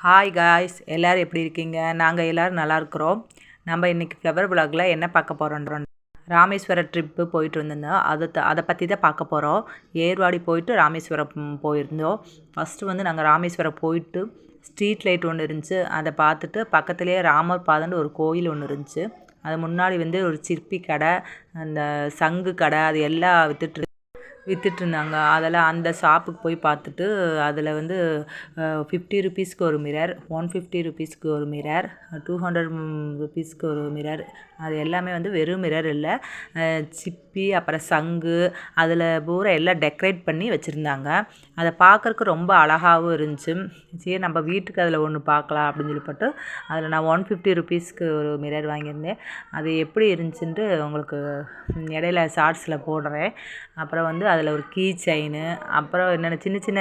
Hi guys எல்லோரும் எப்படி இருக்கீங்க? நாங்கள் எல்லோரும் நல்லா இருக்கிறோம். நம்ம இன்றைக்கி ஃப்ளவர் விலாகில் என்ன பார்க்க போகிறோன்றோம் ராமேஸ்வரம் ட்ரிப்பு போயிட்டு இருந்திருந்தோம் அதை த அதை பற்றி தான் பார்க்க போகிறோம் ஏர்வாடி போயிட்டு ராமேஸ்வரம் போயிருந்தோம். ஃபஸ்ட்டு வந்து நாங்கள் ராமேஸ்வரம் போயிட்டு ஸ்ட்ரீட் லைட் ஒன்று இருந்துச்சு. அதை பார்த்துட்டு பக்கத்துலேயே ராமர் பாதன்னு ஒரு கோயில் ஒன்று இருந்துச்சு. அது முன்னாடி வந்து ஒரு சிற்பி கடை அந்த சங்கு கடை அது எல்லாம் வித்துட்டு விற்றுட்ருந்தாங்க அதெல்லாம் அந்த ஷாப்புக்கு போய் பார்த்துட்டு அதில் வந்து ஃபிஃப்டி ருபீஸ்க்கு ஒரு மிரர் ஒன் ஃபிஃப்டி ருபீஸ்க்கு ஒரு மிரர் டூ ஹண்ட்ரட் ருபீஸ்க்கு ஒரு மிரர் அது எல்லாமே வந்து வெறும் மிரர் இல்லை. சிப்பி அப்புறம் சங்கு அதில் பூரா எல்லாம் டெக்கரேட் பண்ணி வச்சுருந்தாங்க. அதை பார்க்கறக்கு ரொம்ப அழகாகவும் இருந்துச்சு. சரி நம்ம வீட்டுக்கு அதில் ஒன்று பார்க்கலாம் அப்படின்னு சொல்லிப்பட்டு அதில் நான் ஒன் ஃபிஃப்டி ருபீஸ்க்கு ஒரு மிரர் வாங்கியிருந்தேன். அது எப்படி இருந்துச்சுன்ட்டு உங்களுக்கு இடையில ஷார்ட்ஸில் போடுறேன். அப்புறம் வந்து அதில் ஒரு கீ செயின் அப்புறம் என்னென்ன சின்ன சின்ன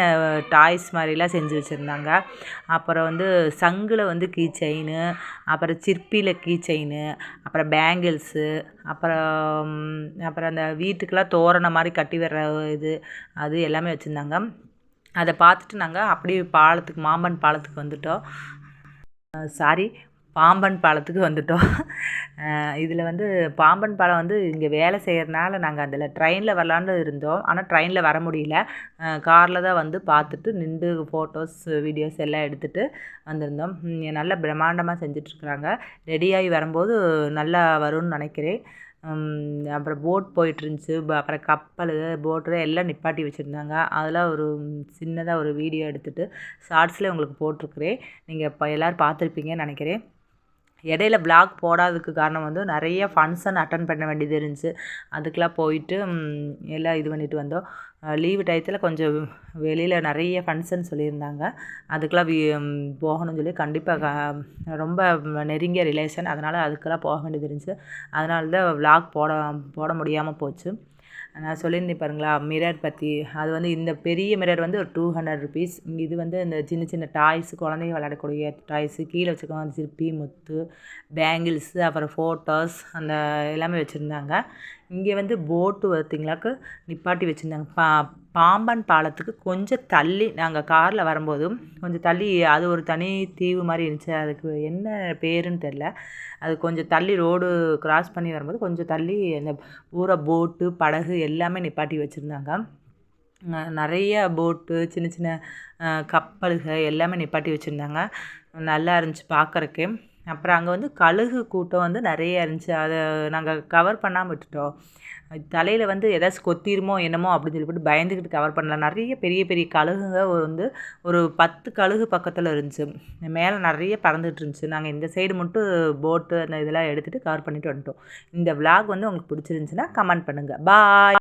டாய்ஸ் மாதிரிலாம் செஞ்சு வச்சுருந்தாங்க. அப்புறம் வந்து சங்கில் வந்து கீ செயின் அப்புறம் சிற்பியில் கீ செயின் அப்புறம் பேங்கிள்ஸு அப்புறம் அப்புறம் அந்த வீட்டுக்கெலாம் தோரணம் மாதிரி கட்டி வர்ற இது அது எல்லாமே வச்சுருந்தாங்க. அதை பார்த்துட்டு நாங்கள் அப்படியே பாலத்துக்கு மாம்பன் பாலத்துக்கு வந்துட்டோம். சாரி பாம்பன் பாலத்துக்கு வந்துட்டோம். இதில் வந்து பாம்பன் பாலம் வந்து இங்கே வேலை செய்கிறனால நாங்கள் அதில் ட்ரெயினில் வரலான்னு இருந்தோம். ஆனால் ட்ரெயினில் வர முடியல. காரில் தான் வந்து பார்த்துட்டு நின்று ஃபோட்டோஸ் வீடியோஸ் எல்லாம் எடுத்துகிட்டு வந்திருந்தோம். நல்லா நல்ல பிரம்மாண்டமாக செஞ்சிட்ருக்குறாங்க. ரெடியாகி வரும்போது நல்லா வரும்னு நினைக்கிறேன். அப்புறம் போட் போயிட்டுருந்துச்சு ப- அப்புறம் கப்பல் போட்டு எல்லாம் நிப்பாட்டி வச்சுருந்தாங்க. அதெல்லாம் ஒரு சின்னதாக ஒரு வீடியோ எடுத்துகிட்டு ஷார்ட்ஸில் உங்களுக்கு போட்டிருக்குறேன். நீங்கள் இப்போ எல்லோரும் பார்த்துருப்பீங்கன்னு நினைக்கிறேன். இடையில பிளாக் போடாததுக்கு காரணம் வந்து நிறைய ஃபங்க்ஷன் அட்டன் பண்ண வேண்டியது இருந்துச்சு. அதுக்கெலாம் போயிட்டு எல்லாம் இது பண்ணிட்டு வந்தோம். லீவு டயத்தில் கொஞ்சம் வெளியில் நிறைய ஃபங்க்ஷன் சொல்லியிருந்தாங்க. அதுக்கெலாம் வி போகணும்னு சொல்லி கண்டிப்பாக ரொம்ப நெருங்கிய ரிலேஷன் அதனால் அதுக்கெல்லாம் போக வேண்டியது இருந்துச்சு. அதனால தான் vlog போட போட முடியாமல் போச்சு. நான் சொல்லியிருந்தேன் பாருங்களா மிரர் பற்றி அது வந்து இந்த பெரிய மிரர் வந்து ஒரு டூ ஹண்ட்ரட் ருபீஸ் இது வந்து இந்த சின்ன சின்ன டாய்ஸ் குழந்தைங்க விளையாடக்கூடிய டாய்ஸு கீழே வச்சுக்கோங்க சிற்பி முத்து பேங்கிள்ஸு அப்புறம் ஃபோட்டோஸ் அந்த எல்லாமே வச்சுருந்தாங்க. இங்கே வந்து போட்டு பார்த்திங்களாக்கு நிப்பாட்டி வச்சுருந்தாங்க. பா பாம்பன் பாலத்துக்கு கொஞ்சம் தள்ளி நாங்கள் காரில் வரும்போதும் கொஞ்சம் தள்ளி அது ஒரு தனி தீவு மாதிரி இருந்துச்சு. அதுக்கு என்ன பேருன்னு தெரில அது கொஞ்சம் தள்ளி ரோடு கிராஸ் பண்ணி வரும்போது கொஞ்சம் தள்ளி அந்த பூரா போட்டு படகு எல்லாமே நிப்பாட்டி வச்சுருந்தாங்க. நிறைய போட்டு சின்ன சின்ன கப்பல்கள் எல்லாமே நிப்பாட்டி வச்சுருந்தாங்க. நல்லா இருந்துச்சு பார்க்குறக்கு. அப்புறம் அங்கே வந்து கழுகு கூட்டம் வந்து நிறைய இருந்துச்சு. அதை நாங்கள் கவர் பண்ணாமல் விட்டுட்டோம். தலையில் வந்து ஏதாச்சும் கொத்திருமோ என்னமோ அப்படின்னு சொல்லிவிட்டு பயந்துக்கிட்டு கவர் பண்ணல. நிறைய பெரிய பெரிய கழுகுங்க வந்து ஒரு பத்து கழுகு பக்கத்தில் இருந்துச்சு. மேலே நிறைய பறந்துட்டு இருந்துச்சு. நாங்கள் இந்த சைடு மட்டும் போட்டு அந்த இதெல்லாம் எடுத்துகிட்டு கவர் பண்ணிட்டு வந்துட்டோம். இந்த விளாக் வந்து உங்களுக்கு பிடிச்சிருந்துச்சுன்னா கமெண்ட் பண்ணுங்கள் பாய்